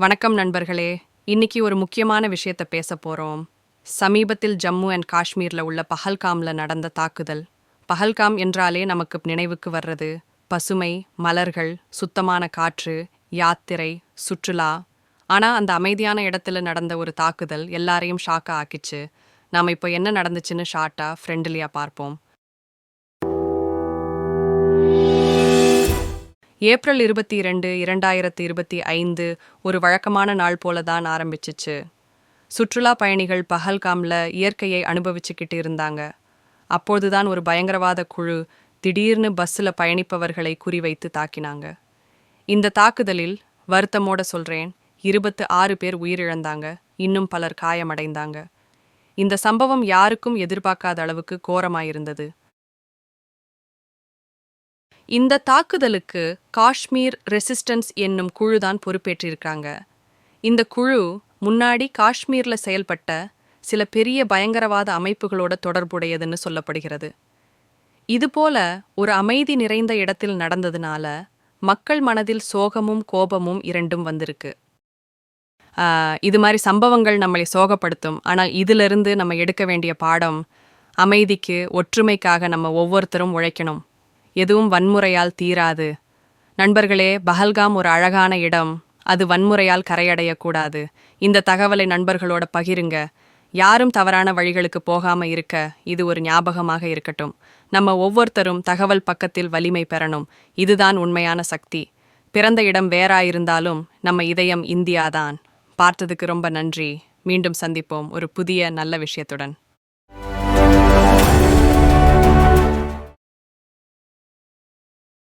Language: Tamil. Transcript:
வணக்கம் நண்பர்களே. இன்னைக்கு ஒரு முக்கியமான விஷயத்த பேச போறோம். சமீபத்தில் ஜம்மு அண்ட் காஷ்மீர்ல உள்ள பஹல்காம்ல நடந்த தாக்குதல். பஹல்காம் என்றாலே நமக்கு நினைவுக்கு வர்றது பசுமை மலர்கள் சுத்தமான காற்று யாத்திரை சுற்றுலா. ஆனா அந்த அமைதியான இடத்துல நடந்த ஒரு தாக்குதல் எல்லாரையும் ஷாக்கா ஆக்கிச்சு. நாம இப்போ என்ன நடந்துச்சுன்னு ஷார்ட்டா ஃப்ரெண்ட்லியா பார்ப்போம். ஏப்ரல் இருபத்தி இரண்டு இரண்டாயிரத்தி இருபத்தி ஐந்து ஒரு வழக்கமான நாள் போல தான் ஆரம்பிச்சிச்சு. சுற்றுலா பயணிகள் பஹல்காம்ல இயற்கையை அனுபவிச்சுக்கிட்டு இருந்தாங்க. அப்போதுதான் ஒரு பயங்கரவாத குழு திடீர்னு பஸ்ஸில் பயணிப்பவர்களை குறிவைத்து தாக்கினாங்க. இந்த தாக்குதலில் வருத்தமோட சொல்றேன் இருபத்து ஆறு பேர் உயிரிழந்தாங்க இன்னும் பலர் காயமடைந்தாங்க. இந்த சம்பவம் யாருக்கும் எதிர்பார்க்காத அளவுக்கு கோரமாயிருந்தது. இந்த தாக்குதலுக்கு காஷ்மீர் ரெசிஸ்டன்ஸ் என்னும் குழுதான் பொறுப்பேற்றிருக்காங்க. இந்த குழு முன்னாடி காஷ்மீரில் செயல்பட்ட சில பெரிய பயங்கரவாத அமைப்புகளோட தொடர்புடையதுன்னு சொல்லப்படுகிறது. இதுபோல ஒரு அமைதி நிறைந்த இடத்தில் நடந்ததுனால மக்கள் மனதில் சோகமும் கோபமும் இரண்டும் வந்திருக்கு. இது மாதிரி சம்பவங்கள் நம்மளை சோகப்படுத்தும். ஆனால் இதிலிருந்து நம்ம எடுக்க வேண்டிய பாடம் அமைதிக்கு ஒற்றுமைக்காக நம்ம ஒவ்வொருத்தரும் உழைக்கணும். எதுவும் வன்முறையால் தீராது. நண்பர்களே பஹல்காம் ஒரு அழகான இடம். அது வன்முறையால் கரையடையக்கூடாது. இந்த தகவலை நண்பர்களோட பகிருங்க. யாரும் தவறான வழிகளுக்கு போகாம இருக்க இது ஒரு ஞாபகமாக இருக்கட்டும். நம்ம ஒவ்வொருத்தரும் தகவல் பக்கத்தில் வலிமை பெறணும். இதுதான் உண்மையான சக்தி. பிறந்த இடம் வேறாயிருந்தாலும் நம்ம இதயம் இந்தியாதான். பார்த்ததுக்கு ரொம்ப நன்றி. மீண்டும் சந்திப்போம். ஒரு புதிய நல்ல விஷயத்துடன்.